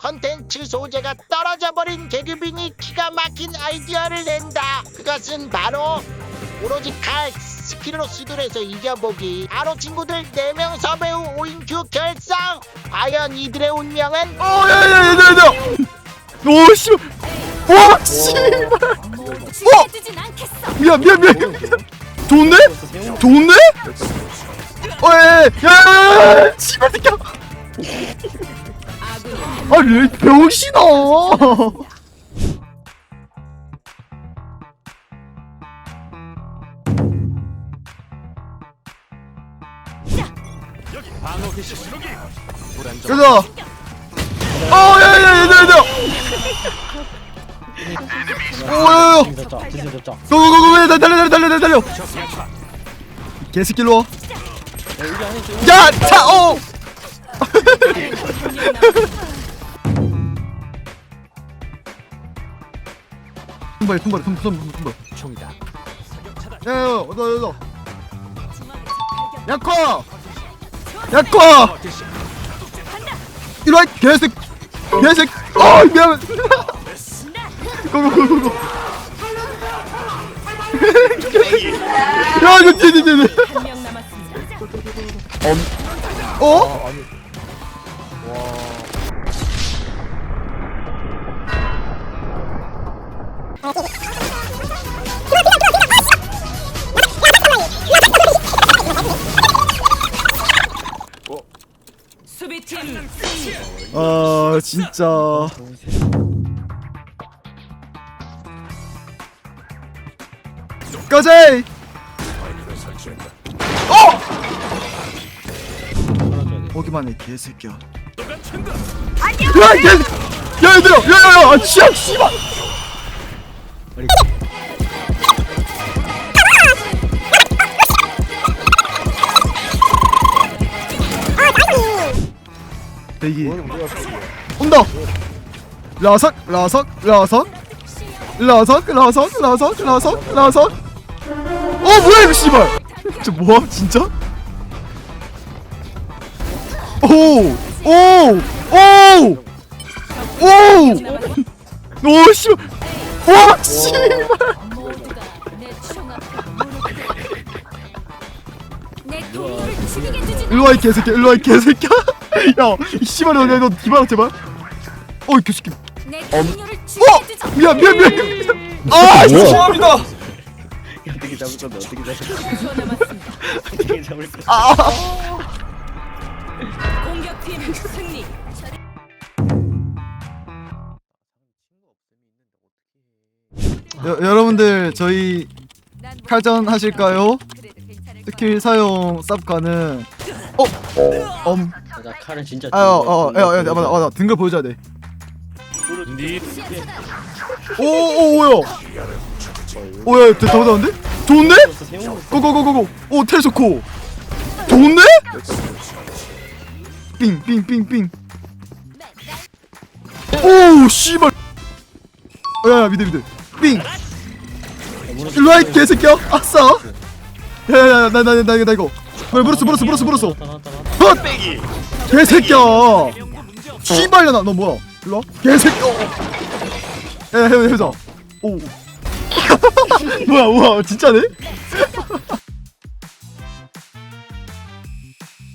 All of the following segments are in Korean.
컨텐츠 소재가 떨어져 버린 개그빈이 기가 막힌 아이디어를 낸다. 그것은 바로 오로지 칼 스킬로 수들해서 이겨보기. 바로 친구들 4명 서배우 5인큐 결성. 과연 이들의 운명은? 어, 야, 야, 야, 야, 야. 오, 씨. 와, 씨. 어, 해주진 않겠어. 미안, 미안, 미안. 좋은데? 좋은데? 어, 야, 야, 야, 야, 씨발 새끼야. 아니, 병신아. 가자. 어, 야, 야, 야, 야, 야. 오, 야, 야. 진짜 진짜 진짜 고고고고 왜 달려 달려 달려 달려 개새끼로 와. 야, 차, 어. 통발, 통발, 통발, 통발, 통발. 총이다. 야, 야, 어디, 어디, 어디. 약화, 약화. 이리 와, 개새끼, 개새끼. 어, 미안. 고고고고고. 야, 이거 뒤, 뒤, 뒤, 뒤. 한명 남았습니다. 어? 아 진짜 꺼져! 어! 오기만 해 개새끼야 야! 개! 야 얘들아! 야야야! 아 씨발! 대기. 온다! 라삭 라삭 라삭. 라삭 라삭 라삭 라삭 라삭. 어 뭐야 이거 씨발. 저 뭐야 진짜? 오오오오오 씨발. 와 씨발. 일로와 이 개새끼야 일로와 이 개새끼야 야 이 씨발 너너 너 디바라 제발. 어 이 개새끼. 내 동료를 어? 죽이게 주지. 미안 미안 미안 아 죄송합니다. 어떻게 잡을 건데 어떻게 잡을 건데. 5초 남았습니다. 어떻게 잡을 건데. 아. 공격팀 승리. 여, 여러분들 저희 난 칼전 하실까요? 그래도 괜찮을 스킬 사용 쌉 가능. 어? 엄 나 칼은 진짜 아유 어어야 맞아 맞아. 등급 보여줘야 돼. 오오 뭐야? 오야 더 잘하는데? 좋은데? 고고고고고. 오 텔소코. 좋은데? 삥삥삥삥. 오 씨발. 야야 미드 미드. 삥. 일로 와 이 개새끼야. 아싸. 야야야 나 나나 나 이거 왜 물었어 물었어 물었어 물었어. 헛! 개새끼야. 씨발려나 너 뭐야? 일로와. 개새끼야 야 해보자 해보자. 오. 뭐야 우와 진짜네?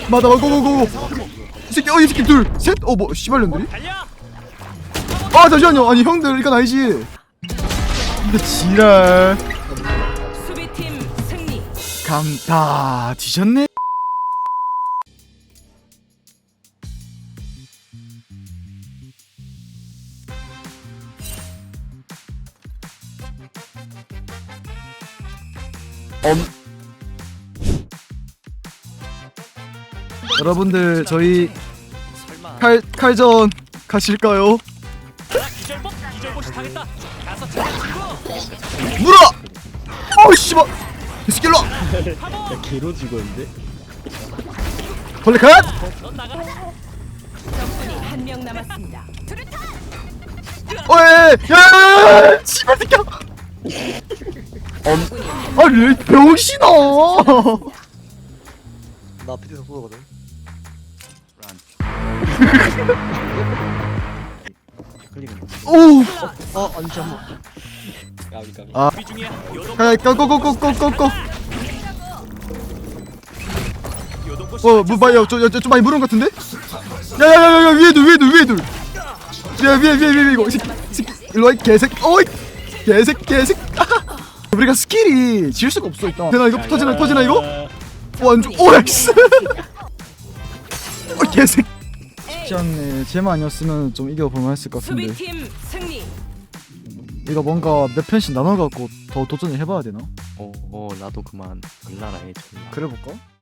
맞아 맞아 고고고고. 이 새끼 어이 새끼 둘셋어뭐 씨발년들이? 아 잠시만요. 아니 형들 이건 아니지. 근데 지랄. 감다 뒤졌네 엄 여러분들 저희 칼 칼전 가실까요? 물어! 어우 씨발 이 새끼 일로 와! 야 개로 죽었는데 벌레 컷! 적군이 한 명 남았습니다. 어이 야 씨발 새끼야 아니 병신아 나 피디 선수거든. 오어 아니 잠깐 까비 까비 아. 가야 꺼꺼꺼꺼꺼꺼꺼 어, 뭐, 봐요, 저, 저, 좀 많이 물은 것 같은데? 야, 야, 야, 야, 위에 둘, 위에 둘, 위에 둘. 야, 위에, 위에, 위에, 이거. 새끼, 새끼, 일로 와, 이 개새끼. 어이, 개새끼, 개새끼. 우리가 스킬이 질 수가 없어, 일단. 되나, 이거? 터지나, 터지나, 이거? 완전, 씨. 어, 개새끼. 쉽지 않네. 쟤만 아니었으면 좀 이겨볼만 했을 것 같은데. 수비팀 승리. 이거 뭔가 몇 편씩 나눠갖고 더 도전을 해봐야 되나? 어, 어 나도 그만 몰라라 해 정말 그래 볼까?